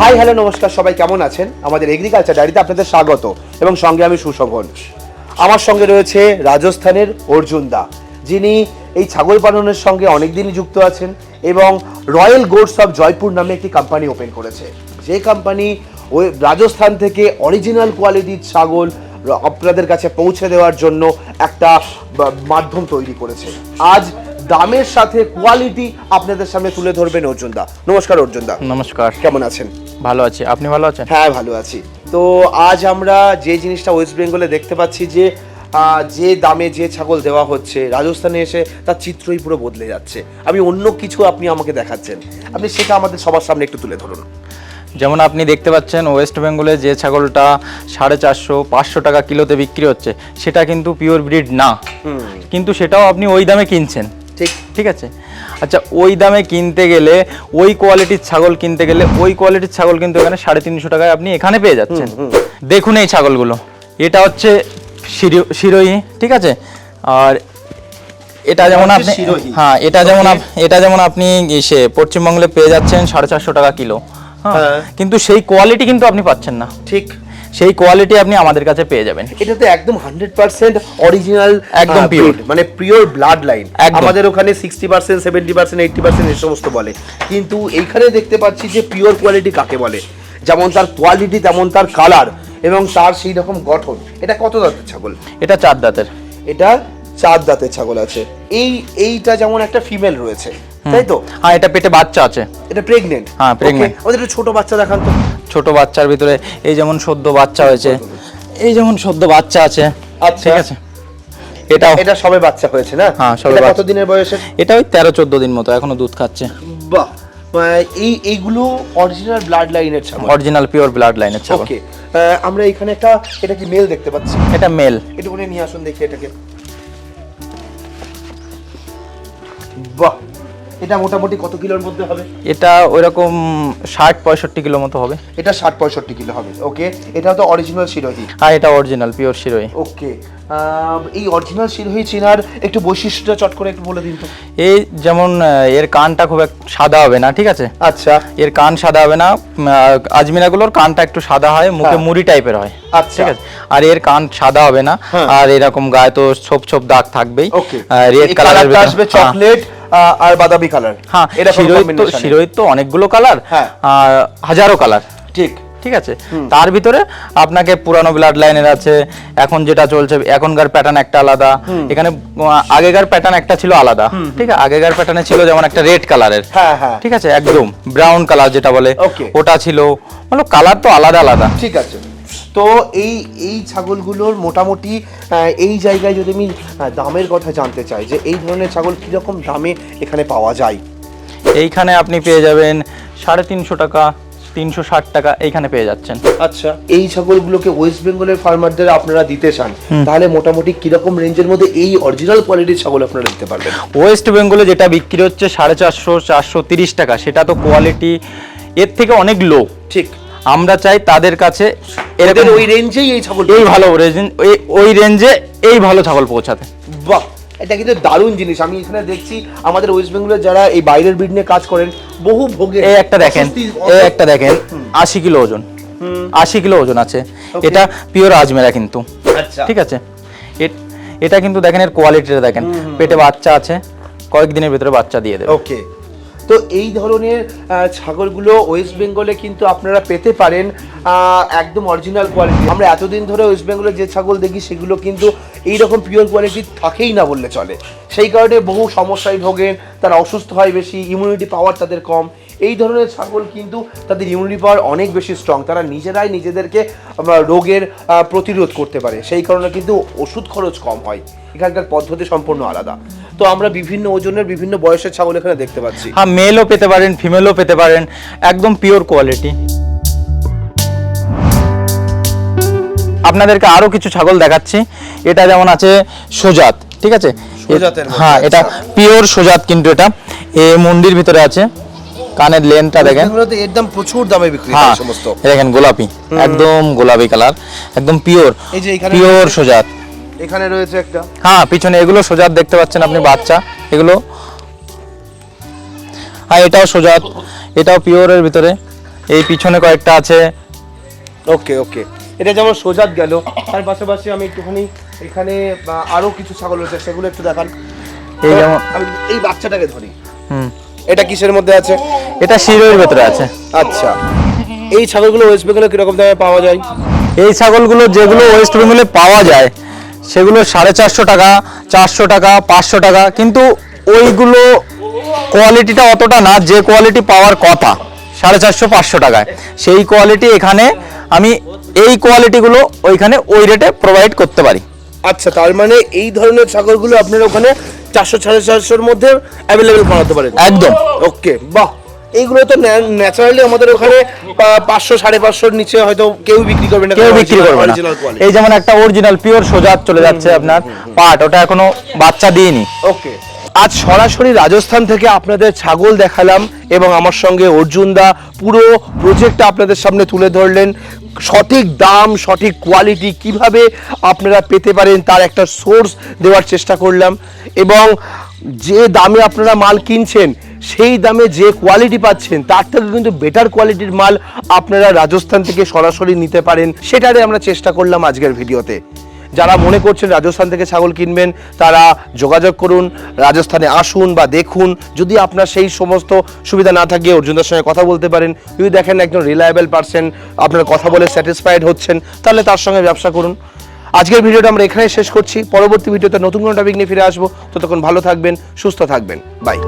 High, hello, নমস্কার, সবাই কেমন আছেন? আমাদের এগ্রিকালচার ডায়েরিতে আপনাদের স্বাগত এবং সঙ্গে আমি সুশোভন। আমার সঙ্গে রয়েছে রাজস্থানের অর্জুন দা, যিনি এই ছাগল পালনের সঙ্গে অনেকদিনই যুক্ত আছেন এবং রয়্যাল গোডস অফ জয়পুর নামে একটি কোম্পানি ওপেন করেছে। যে কোম্পানি ওই রাজস্থান থেকে অরিজিনাল কোয়ালিটির ছাগল আপনাদের কাছে পৌঁছে দেওয়ার জন্য একটা মাধ্যম তৈরি করেছে। আজ দামের সাথে কোয়ালিটি আপনাদের সামনে তুলে ধরবেন অর্জুন দা নমস্কার অর্জুন দা নমস্কার। কেমন আছেন? ভালো আছি। আপনি ভালো আছেন? হ্যাঁ ভালো আছি। তো আজ আমরা যে জিনিসটা ওয়েস্ট বেঙ্গলে দেখতে পাচ্ছি যে যে দামে যে ছাগল দেওয়া হচ্ছে রাজস্থানে এসে তার চিত্রই পুরো বদলে যাচ্ছে। আমি অন্য কিছু আপনি আমাকে দেখাচ্ছেন। আপনি সেটা আমাদের সবার সামনে একটু তুলে ধরুন। যেমন আপনি দেখতে পাচ্ছেন ওয়েস্ট বেঙ্গলে যে ছাগলটা সাড়ে চারশো পাঁচশো টাকা কিলোতে বিক্রি হচ্ছে সেটা কিন্তু পিওর ব্রিড না। কিন্তু সেটাও আপনি ওই দামে কিনছেন। ঠিক ঠিক আছে? আচ্ছা ওই দামে কিনতে গেলে ওই কোয়ালিটির ছাগল কিনতে গেলে ওই কোয়ালিটির ছাগল কিন্তু এখানে সাড়ে তিনশো টাকায় আপনি এখানে পেয়ে যাচ্ছেন। দেখুন এই ছাগলগুলো। এটা হচ্ছে শিরো- শিরোই ঠিক আছে? আর এটা যেমন আপনি। হ্যাঁ এটা যেমন এটা যেমন আপনি সে পশ্চিমবঙ্গে পেয়ে যাচ্ছেন সাড়ে চারশো টাকা কিলো। হ্যাঁ হ্যাঁ। কিন্তু সেই কোয়ালিটি কিন্তু আপনি পাচ্ছেন না। ঠিক। সেই কোয়ালিটি আপনি আমাদের কাছে পেয়ে যাবেন। এটা তো একদম হান্ড্রেড পার্সেন্ট অরিজিনাল একদম pure। মানে পিওর ব্লাড লাইন আমাদের ওখানে sixty percent seventy percent eighty percent এই সমস্ত বলে। কিন্তু এইখানে দেখতে পাচ্ছি যে পিওর কোয়ালিটি কাকে বলে? যেমন তার কোয়ালিটি তেমন তার কালার এবং তার সেই রকম গঠন। এটা কত দাঁতের ছাগল? এটা চার দাঁতের। এটা চার দাঁতের ছাগল আছে। এই এইটা যেমন একটা ফিমেল রয়েছে তাই তো? হ্যাঁ এটা পেটে বাচ্চা আছে। এটা প্রেগনেন্ট হ্যাঁ, প্রেগনেন্ট আমাদের একটু ছোট বাচ্চা দেখান তো। ছোট বাচ্চার ভিতরে এই যেমন সদ্য বাচ্চা হয়েছে এই যেমন সদ্য বাচ্চা আছে আচ্ছা। ঠিক আছে? এটাও। এটা সবে বাচ্চা হয়েছে না? হ্যাঁ, সবে এটা কত দিনের বয়সের? এটা ওই তেরো চোদ্দ দিন মতো এখনও দুধ খাচ্ছে। বাহ এই এইগুলো অরিজিনাল ব্লাড লাইনের ছাগল? অরিজিনাল পিওর ব্লাড লাইনের ছাগল। ওকে আমরা এখানে একটা এটা কি মেল দেখতে পাচ্ছি? এটা মেল একটুখানি নিয়ে আসুন দেখি এটাকে। এটা মোটামুটি কত কিলোর মধ্যে হবে? এটা ওইরকম ষাট পঁয়ষট্টি কিলো মতো হবে। এটা ষাট পঁয়ষট্টি কিলো হবে ওকে? এটা তো অরিজিনাল শিরোহি। হ্যাঁ এটা অরিজিনাল পিওর শিরোই ওকে। এই অরিজিনাল শিরোহি চেনার একটু বৈশিষ্ট্যটা চট করে একটু বলে দিন তো। এই যেমন এর কানটা খুব সাদা হবে না ঠিক আছে? আচ্ছা। এর কান সাদা হবে না আজমিরাগুলোর কানটা একটু সাদা হয় মুখে হ্যাঁ। মুড়ি টাইপের হয় আচ্ছা। ঠিক আছে? আর এর কান সাদা হবে না হ্যাঁ। আর এরকম গায়ে তো ছোপ ছোপ দাগ থাকবেই। রেড কালারটা আসবে চকলেট আর বাদামি কালার হ্যাঁ এরকম শিরোহিত তো combination এ। শিরোহিত তো অনেকগুলো কালার হ্যাঁ। আর হাজারো কালার ঠিক। ঠিক আছে? তার ভিতরে আপনাকে পুরানো ব্লাড লাইনের আছে এখন যেটা চলছে এখনকার প্যাটার্ন একটা আলাদা। এখানে আগেকার প্যাটার্ন একটা ছিল আলাদা। ঠিক আছে? আগেকার প্যাটার্নে ছিল যেমন একটা রেড কালারের হ্যাঁ হ্যাঁ। ঠিক আছে? একদম ব্রাউন কালার যেটা বলে। ওটা ছিল। মানে কালার তো আলাদা আলাদা। ঠিক আছে। তো এই এই ছাগলগুলোর মোটামুটি এই জায়গায় যদি আমি দামের কথা জানতে চাই যে এই ধরনের ছাগল কীরকম দামে এখানে পাওয়া যায়? এইখানে আপনি পেয়ে যাবেন সাড়ে তিনশো টাকা তিনশো ষাট টাকা এইখানে পেয়ে যাচ্ছেন। আচ্ছা এই ছাগলগুলোকে ওয়েস্ট বেঙ্গলের ফার্মারদের আপনারা দিতে চান তাহলে মোটামুটি কীরকম রেঞ্জের মধ্যে এই অরিজিনাল কোয়ালিটির ছাগল আপনারা দিতে পারবেন? ওয়েস্ট বেঙ্গলে যেটা বিক্রি হচ্ছে সাড়ে চারশো চারশো তিরিশ টাকা সেটা তো কোয়ালিটি এর থেকে অনেক লো ঠিক। আমরা চাই তাদের কাছে এদের এরকম ওই রেঞ্জেই এই ছাগল এই ভালো রেঞ্জ ওই রেঞ্জে এই ভালো ছাগল পৌঁছাতে। বাহ এটা কিন্তু দারুণ জিনিস। আমি এখানে দেখছি আমাদের ওয়েস্ট বেঙ্গলের যারা এই বাইরের ব্রিড নিয়ে কাজ করেন বহু ভোগে এই একটা দেখেন এই একটা দেখেন আশি কিলো ওজন। আশি কিলো ওজন আছে। এটা পিওর আজমেরা কিন্তু। আচ্ছা। ঠিক আছে? এটা কিন্তু দেখেন এর কোয়ালিটিটা দেখেন। পেটে বাচ্চা আছে কয়েকদিনের ভিতরে বাচ্চা দিয়ে দেবে। ওকে তো এই ধরনের ছাগলগুলো ওয়েস্ট বেঙ্গলে কিন্তু আপনারা পেতে পারেন একদম অরিজিনাল কোয়ালিটি আমরা এতদিন ধরে ওয়েস্ট বেঙ্গলে যে ছাগল দেখি, সেগুলো কিন্তু এই রকম পিওর কোয়ালিটি থাকেই না বললে চলে। সেই কারণে বহু সমস্যায় ভোগেন, তারা অসুস্থ হয় বেশি ইমিউনিটি পাওয়ার তাদের কম। এই ধরনের ছাগল কিন্তু তাদের ইমিউনিটি পাওয়ার অনেক বেশি স্ট্রং তারা নিজেরাই নিজেদেরকে রোগের প্রতিরোধ করতে পারে। সেই কারণে কিন্তু ওষুধ খরচ কম হয়। এখানকার পদ্ধতি সম্পূর্ণ আলাদা। তো আমরা বিভিন্ন ওজনের বিভিন্ন বয়সের ছাগল এখানে দেখতে পাচ্ছি। হ্যাঁ মেলও পেতে পারেন ফিমেলও পেতে পারেন। একদম পিওর কোয়ালিটি আপনাদেরকে আরও কিছু ছাগল দেখাচ্ছি। এটা যেমন আছে সোজাত ঠিক আছে? হ্যাঁ এটা আচ্ছা। পিওর সোজাত কিন্তু এটা। এ মন্দির ভিতরে আছে। কানের লেনটা দেখেন। এগুলোতে এর দাম প্রচুর দামে বিক্রি হ্যাঁ হয় সমস্ত। এই দেখেন গোলাপি একদম গোলাপি কালার একদম পিওর এই যে এখানে পিওর সোজাত এখানে রয়েছে একটা। হ্যাঁ পিছনে এগুলো সোজাত দেখতে পাচ্ছেন আপনি বাচ্চা। এগুলো হ্যাঁ এটাও সোজাত এটাও পিওরের ভিতরে। এই পিছনে কয়েকটা আছে। ওকে ওকে। এটা যেমন সোজাত গেল তার পাশাপাশি আমি একটুখানি এখানে আরও কিছু ছাগল রয়েছে সেগুলো একটু দেখান। এই যেমন এই বাচ্চাটাকে ধরি। হুম। এটা কিসের মধ্যে আছে? এটা শিরোর ভেতরে আছে। আচ্ছা। এই ছাগলগুলো ওয়েস্ট বেঙ্গলে কীরকম দামে পাওয়া যায়? এই ছাগলগুলো যেগুলো ওয়েস্ট বেঙ্গলে পাওয়া যায় সেগুলো সাড়ে চারশো টাকা চারশো টাকা পাঁচশো টাকা কিন্তু ওইগুলো কোয়ালিটিটা অতটা না যে কোয়ালিটি পাওয়ার কথা সাড়ে চারশো পাঁচশো টাকায়। সেই কোয়ালিটি এখানে আমি এই কোয়ালিটিগুলো ওইখানে ওই রেটে প্রোভাইড করতে পারি। আচ্ছা তার মানে এই ধরনের ছাগলগুলো আপনার ওখানে চারশো সাড়ে চারশোর মধ্যে অ্যাভেলেবেল করাতে পারেন। একদম। ওকে বাহ। এইগুলো তো ন্যাচারালি আমাদের ওখানে পাঁচশো সাড়ে পাঁচশোর নিচে হয়তো কেউ বিক্রি করবে না কেউ বিক্রি করবে না। এই যেমন একটা অরিজিনাল পিওর সোজা চলে যাচ্ছে আপনার পাট ওটা এখনও বাচ্চা দিইনি। ওকে। আজ সরাসরি রাজস্থান থেকে আপনাদের ছাগল দেখালাম এবং আমার সঙ্গে অর্জুন দা পুরো প্রজেক্টটা আপনাদের সামনে তুলে ধরলেন। সঠিক দাম, সঠিক কোয়ালিটি কীভাবে আপনারা পেতে পারেন তার একটা সোর্স দেওয়ার চেষ্টা করলাম। এবং যে দামে আপনারা মাল কিনছেন, সেই দামে যে কোয়ালিটি পাচ্ছেন, তার থেকে কিন্তু বেটার কোয়ালিটির মাল আপনারা রাজস্থান থেকে সরাসরি নিতে পারেন। সেটারে আমরা চেষ্টা করলাম আজকের ভিডিওতে। যারা মনে করছেন রাজস্থান থেকে ছাগল কিনবেন, তারা যোগাযোগ করুন, রাজস্থানে আসুন বা দেখুন। যদি আপনার সেই সমস্ত সুবিধা না থাকে, অর্জুনদার সঙ্গে কথা বলতে পারেন। যদি দেখেন একজন রিলায়েবল পার্সন আপনার কথা বলে স্যাটিসফাইড হচ্ছেন, তাহলে তার সঙ্গে ব্যবসা করুন। আজকের ভিডিওটা আমরা এখানেই শেষ করছি। পরবর্তী ভিডিওতে নতুন কোনো টপিক নিয়ে ফিরে আসব। ততক্ষণ ভালো থাকবেন, সুস্থ থাকবেন। বাই